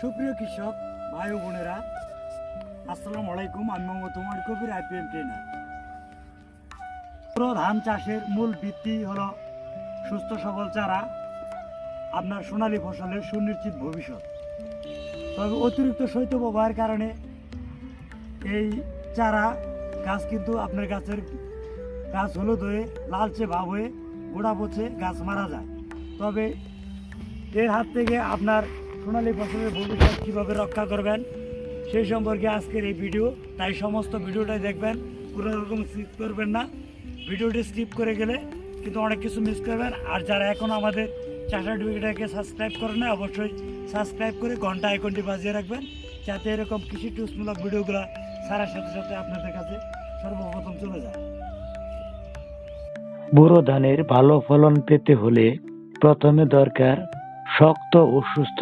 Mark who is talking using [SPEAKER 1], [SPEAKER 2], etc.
[SPEAKER 1] সুপ্রিয় কৃষক, ভাই বোনেরা, আসসালামু আলাইকুম। আমি মোহাম্মদ তোমার কবির আইপিএম ট্রেনার পুরো ধান চাষের মূল ভিত্তি হলো সুস্থ সবল চারা, আপনার সোনালী ফসলের সুনিশ্চিত ভবিষ্যৎ। তবে অতিরিক্ত শৈত্যপ্রবাহের কারণে এই চারা গাছ কিন্তু আপনার গাছের গাছ হলুদ হয়ে, লালচে ভাব হয়ে, গোড়া পচে, গাছ মারা যায়। তবে এর হাত থেকে আপনার সোনালী ফসলের ভবিষ্যৎ কীভাবে রক্ষা করবেন, সেই সম্পর্কে আজকের এই ভিডিও। তাই সমস্ত ভিডিওটাই দেখবেন, কোনো রকম স্কিপ করবেন না। ভিডিওটি স্কিপ করে গেলে কিন্তু অনেক কিছু মিস করবেন। আর যারা এখন আমাদের ডিবিটাকে সাবস্ক্রাইব করেন না অবশ্যই সাবস্ক্রাইব করে ঘণ্টা আইকনটি বাজিয়ে রাখবেন, যাতে এরকম কৃষি টুসমূলক ভিডিওগুলো সারার সাথে সাথে আপনাদের কাছে সর্বপ্রথম চলে যায়।
[SPEAKER 2] বোরো ধানের ভালো ফলন পেতে হলে প্রথমে দরকার শক্ত ও সুস্থ